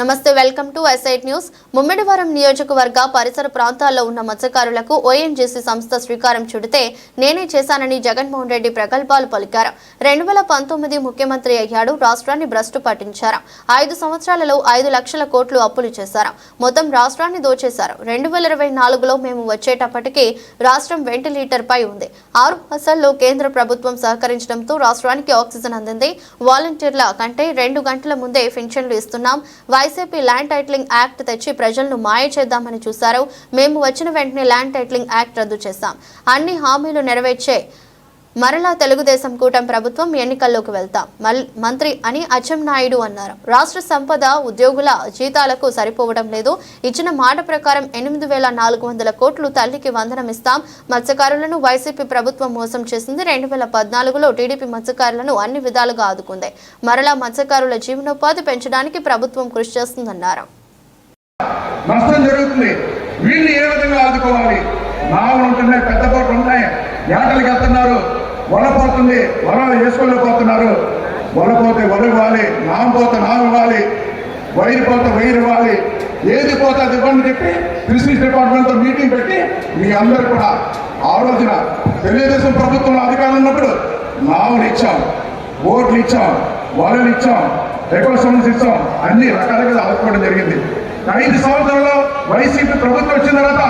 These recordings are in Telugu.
నమస్తే welcome to S eight news Mummidivaram నియోజకవర్గ పరిసర ప్రాంతాల్లో ఉన్న మత్స్యకారులకు ఓఎన్జీసీ సంస్థ శ్రీకారం చుడితే నేనే చేశానని జగన్మోహన్ రెడ్డి ప్రగల్భాలు పలికారు. రెండు వేల పంతొమ్మిది ముఖ్యమంత్రి అయ్యాడు రాష్ట్రాన్ని భ్రష్టు పట్టించారు. ఐదు సంవత్సరాలలో ఐదు లక్షల కోట్లు అప్పులు చేశారు. మొత్తం రాష్ట్రాన్ని దోచేశారు. రెండు వేల ఇరవై నాలుగులో మేము వచ్చేటప్పటికి రాష్ట్రం వెంటిలేటర్ పై ఉంది. ఆరు మాసాల్లో కేంద్ర ప్రభుత్వం సహకరించడంతో రాష్ట్రానికి ఆక్సిజన్ అందింది. వాలంటీర్ల కంటే రెండు గంటల ముందే పింఛన్లు ఇస్తున్నాం. వైసీపీ ల్యాండ్ టైటిలింగ్ యాక్ట్ తెచ్చి ప్రజలను మాయ చేద్దామని చూశారు. మేము వచ్చిన వెంటనే ల్యాండ్ టైటిలింగ్ యాక్ట్ రద్దు చేశాం. అన్ని హామీలు నెరవేర్చే మరలా తెలుగుదేశం కూటమి ప్రభుత్వం ఎన్నికల్లోకి వెళ్తాం మల్ మంత్రి అని అచ్చెన్నాయుడు అన్నారు. రాష్ట్ర సంపద ఉద్యోగుల జీతాలకు సరిపోవడం లేదు. ఇచ్చిన మాట ప్రకారం ఎనిమిది వేల నాలుగు వందల కోట్లు తల్లికి వందనం ఇస్తాం. మత్స్యకారులను వైసీపీ ప్రభుత్వం మోసం చేసింది. రెండు వేల పద్నాలుగులో టీడీపీ మత్స్యకారులను అన్ని విధాలుగా ఆదుకుంది. మరలా మత్స్యకారుల జీవనోపాధి పెంచడానికి ప్రభుత్వం కృషి చేస్తుందన్నారు. నష్టం జరుగుతుంది. వీళ్ళు ఏ విధంగా ఆదుకోవాలి? నావలు ఉంటున్నాయి పెద్ద బోట్లు ఉన్నాయి ఏటలకు వెళ్తున్నారు వల పోతుంది వల వేసుకోలేకపోతున్నారు వల పోతే ఇవ్వాలి నాం పోతే నాం ఇవ్వాలి వైరు పోతే వైరు ఇవ్వాలి ఏది పోతే అది ఇవ్వండి చెప్పి ఫిషరీస్ డిపార్ట్మెంట్తో మీటింగ్ పెట్టి మీ అందరు కూడా ఆ రోజున తెలుగుదేశం ప్రభుత్వంలో అధికారం ఉన్నప్పుడు నావలు ఇచ్చాం ఓట్లు ఇచ్చాం వలలు ఇచ్చాం డెకరేషన్స్ ఇచ్చాం అన్ని రకాలుగా ఆదుకోవడం జరిగింది. ఐదు సంవత్సరాల్లో వైసీపీ ప్రభుత్వం వచ్చిన తర్వాత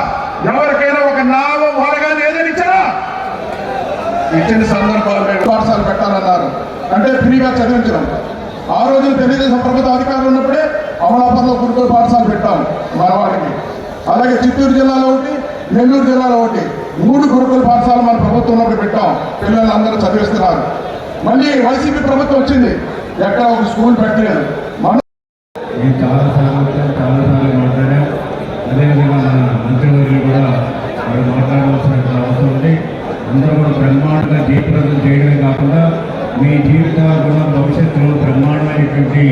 ఎవరికైనా ఒక నావ వలగాని ఏదైనా ఇచ్చారా? ఇచ్చిన సందర్భాలు పాఠశాల పెట్టాలన్నారు. అంటే ఫ్రీగా చదివించడం. ఆ రోజు తెలుగుదేశం ప్రభుత్వ అధికారులు ఉన్నప్పుడే అమలాపురంలో గురుకుల పాఠశాల పెట్టాం మనవాడికి అలాగే చిత్తూరు జిల్లాలో ఒకటి నెల్లూరు జిల్లాలో ఒకటి. మూడు గురుకుల పాఠశాల మన ప్రభుత్వం ఉన్నప్పుడు పెట్టాం. పిల్లలు అందరూ చదివిస్తున్నారు. మళ్ళీ వైసీపీ ప్రభుత్వం వచ్చింది. ఎక్కడ ఒక స్కూల్ పెట్టలేదు. మన నేను చాలాసార్లు వచ్చాను చాలాసార్లు అదేవిధంగా మన మంత్రివర్యులు కూడా వారు మాట్లాడవలసిన అవసరం ఉంది అందరూ కూడా బ్రహ్మాండంగా జీవితం చేయడమే కాకుండా మీ జీవితాలు కూడా భవిష్యత్తులో బ్రహ్మాండమైనటువంటి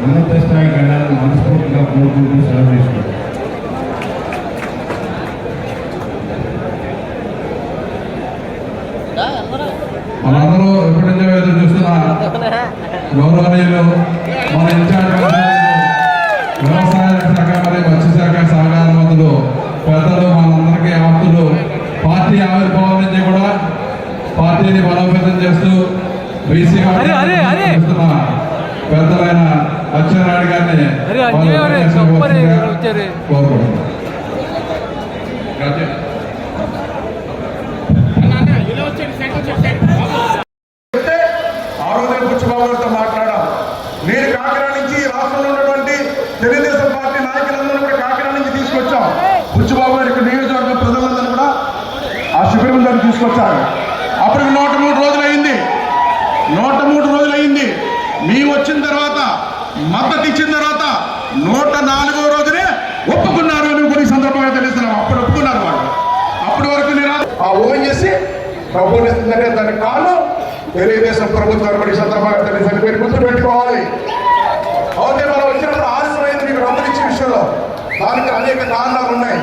ఉన్నత స్థాయికి వెళ్ళాలని మనస్ఫూర్తిగా కోరుకుంటూ సెలవు తీసుకుంటాం మనందరూ ఎప్పటి నుంచో ఎదురు చూస్తున్న గౌరవనీయులు మన ఇన్ఛార్జ్ వ్యవసాయ శాఖ మరియు మత్స్యశాఖ సహకార మంత్రులు పెద్దలు మనందరికీ ఆప్తులు పార్టీ ఆవిర్భావం నుంచి కూడా పార్టీని బలోపేతం చేస్తూ బీసీ పెద్దలైన అచ్చెన్నాయుడు గారిని ఆ రోజే బుచ్చిబాబు గారితో మాట్లాడాం. నేను కాకినాడ నుంచి రాష్ట్రంలో ఉన్నటువంటి తెలుగుదేశం పార్టీ నాయకులందరూ కూడా కాకినాడ నుంచి తీసుకొచ్చాం. బుచ్చిబాబు గారి ఇక్కడ నియోజకవర్గం ప్రజలందరూ కూడా ఆ శిబిరం దగ్గర తీసుకొచ్చారు. అప్పటికి నూట మూడు రోజులు అయింది నూట మూడు రోజులు అయింది మేము వచ్చిన తర్వాత మద్దతు ఇచ్చిన తర్వాత నూట నాలుగో రోజునే ఒప్పుకున్నారు అని కూడా ఈ సందర్భంగా తెలుస్తున్నాం అప్పుడు ఒప్పుకున్నారు వాళ్ళు. అప్పటి వరకు నేను ఆ ఓన్ చేసి ప్రభుత్వం ఇస్తుందంటే దానికి కారణం తెలుగుదేశం ప్రభుత్వం ఏర్పడి సందర్భంగా తెలుసు మీరు గుర్తు పెట్టుకోవాలి. అవుతే మనం వచ్చినప్పుడు ఆలస్యమైంది మీకు రంగులు విషయంలో దానికి అనేక కారణాలు ఉన్నాయి.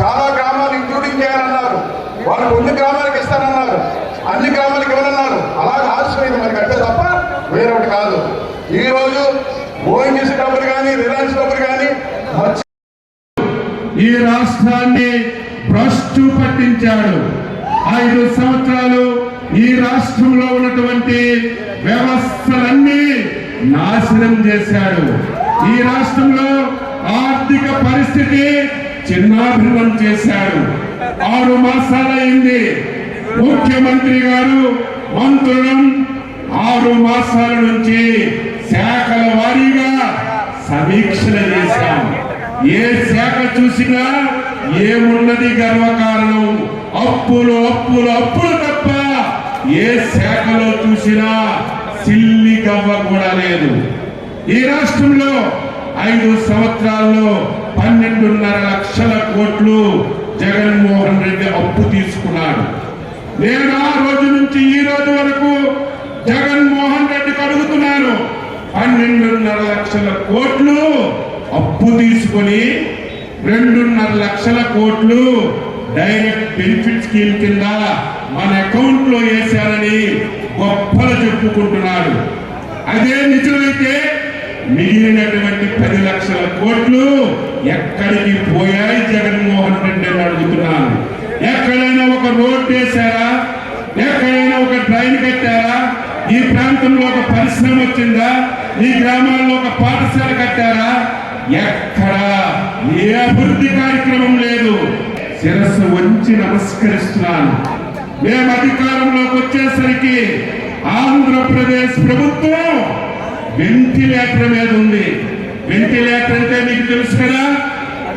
చాలా గ్రామాలు ఇంక్లూడింగ్ చేయాలన్నారు. వాళ్ళు కొన్ని గ్రామాలు ఇస్తానన్నారు అన్ని గ్రామాలకు ఇవ్వనన్నారు అలాగే ఆలస్యమైంది మనకి అంటే తప్ప వేరొకటి కాదు ఈ రోజు ఓఎన్జీసీ డబ్బులు కానీ రిలయన్స్ డబ్బులు కానీ మత్స్య ఈ రాష్ట్రాన్ని భ్రష్టు పట్టించాడు. ఐదు సంవత్సరాలు ఈ రాష్ట్రంలో ఉన్నటువంటి వ్యవస్థలన్నీ నాశనం చేశాడు. ఈ రాష్ట్రంలో ఆర్థిక పరిస్థితి చిన్నాభిన్నం చేశాడు. ఆరు మాసాలైంది. ముఖ్యమంత్రి గారు మంత్రులం ఆరు మాసాల నుంచి శాఖల వారీగా సమీక్షలు చేశాం. ఏ శాఖ చూసినా ఏమున్నది గర్వకారణం? అప్పులు అప్పులు అప్పులు తప్ప ఏ శాఖలో చూసినా సిల్లి గవ్వ కూడా లేదు. ఈ రాష్ట్రంలో ఐదు సంవత్సరాల్లో పన్నెండున్నర లక్షల కోట్లు జగన్మోహన్ రెడ్డి అప్పు తీసుకున్నాడు. నేను ఆ రోజు నుంచి ఈ రోజు వరకు జగన్మోహన్ రెడ్డికి అడుగుతున్నాను పన్నెండున్నర లక్షల కోట్లు అప్పు తీసుకొని రెండున్నర లక్షల కోట్లు డైరెక్ట్ బెనిఫిట్ స్కీమ్ కింద మన అకౌంట్లో వేశారని గొప్పలు చెప్పుకుంటున్నాడు. అదే నిజమైతే మిగిలినటువంటి పది లక్షల కోట్లు ఎక్కడికి పోయాయి జగన్మోహన్ రెడ్డి అని అడుగుతున్నాను. ఎక్కడైనా ఒక రోడ్ వేశారా? ఎక్కడైనా ఒక ట్రైన్ కట్టారా? ఈ ప్రాంతంలో ఒక పరిశ్రమ వచ్చిందా? ఈ గ్రామాల్లో ఒక పాఠశాల కట్టారా? ఎక్కడా ఏ అభివృద్ధి కార్యక్రమం లేదు. శిరస్సు వంచి నమస్కరిస్తున్నాను. మేము అధికారంలోకి వచ్చేసరికి ఆంధ్రప్రదేశ్ ప్రభుత్వం వెంటిలేటర్ మీద ఉంది. వెంటిలేటర్ అంటే మీకు తెలుసు కదా?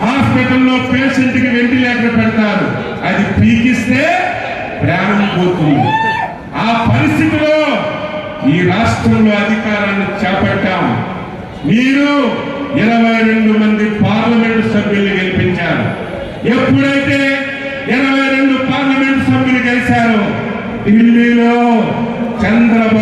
హాస్పిటల్లో పేషెంట్కి వెంటిలేటర్ పెడతారు. అది పీకిస్తే ప్రాణం పోతుంది. ఆ పరిస్థితిలో ఈ రాష్ట్రంలో అధికారాన్ని చేపట్టాం. మీరు ఇరవై రెండు మంది పార్లమెంట్ సభ్యులు గెలిపించారు. ఎప్పుడైతే ఇరవై రెండు పార్లమెంట్ సభ్యులు గెలిచారో ఢిల్లీలో చంద్రబాబు